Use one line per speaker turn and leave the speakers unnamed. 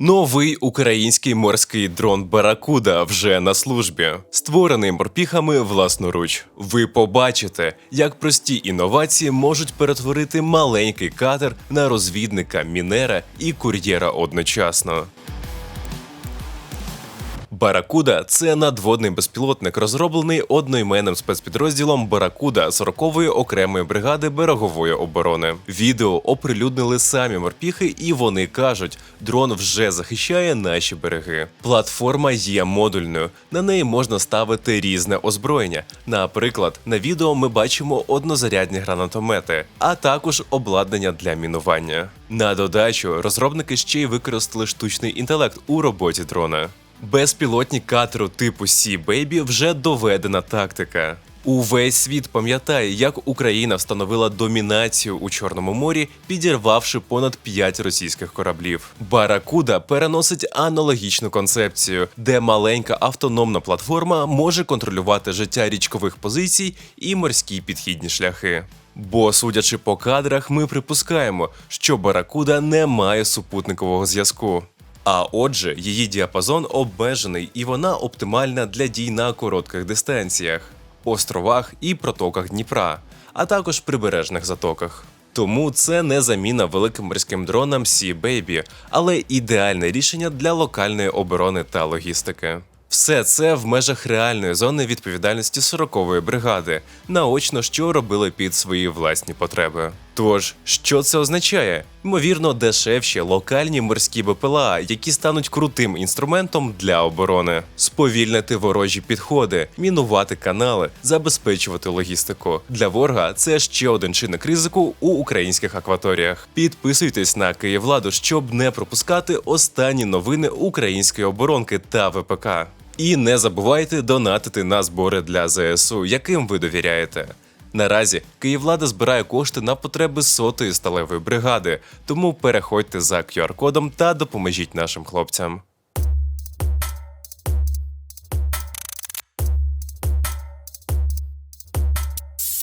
Новий український морський дрон Баракуда вже на службі, створений морпіхами власноруч. Ви побачите, як прості інновації можуть перетворити маленький катер на розвідника, мінера і кур'єра одночасно. Баракуда це надводний безпілотник, розроблений одноіменним спецпідрозділом Баракуда 40-ї окремої бригади берегової оборони. Відео оприлюднили самі морпіхи, і вони кажуть, дрон вже захищає наші береги. Платформа є модульною. На неї можна ставити різне озброєння. Наприклад, на відео ми бачимо однозарядні гранатомети, а також обладнання для мінування. На додачу розробники ще й використали штучний інтелект у роботі дрона. Безпілотні катеру типу Sea Baby вже доведена тактика. Увесь світ пам'ятає, як Україна встановила домінацію у Чорному морі, підірвавши понад 5 російських кораблів. Баракуда переносить аналогічну концепцію, де маленька автономна платформа може контролювати життя річкових позицій і морські підхідні шляхи. Бо, судячи по кадрах, ми припускаємо, що Баракуда не має супутникового зв'язку. А отже, її діапазон обмежений і вона оптимальна для дій на коротких дистанціях, островах і протоках Дніпра, а також прибережних затоках. Тому це не заміна великим морським дронам Sea Baby, але ідеальне рішення для локальної оборони та логістики. Все це в межах реальної зони відповідальності 40-ї бригади, наочно що робили під свої власні потреби. Тож, що це означає? Ймовірно, дешевші локальні морські БПЛА, які стануть крутим інструментом для оборони, сповільнити ворожі підходи, мінувати канали, забезпечувати логістику. Для ворога це ще один чинник ризику у українських акваторіях. Підписуйтесь на Київладу, щоб не пропускати останні новини української оборонки та ВПК. І не забувайте донатити на збори для ЗСУ, яким ви довіряєте. Наразі Київлада збирає кошти на потреби сотої сталевої бригади, тому переходьте за QR-кодом та допоможіть нашим хлопцям.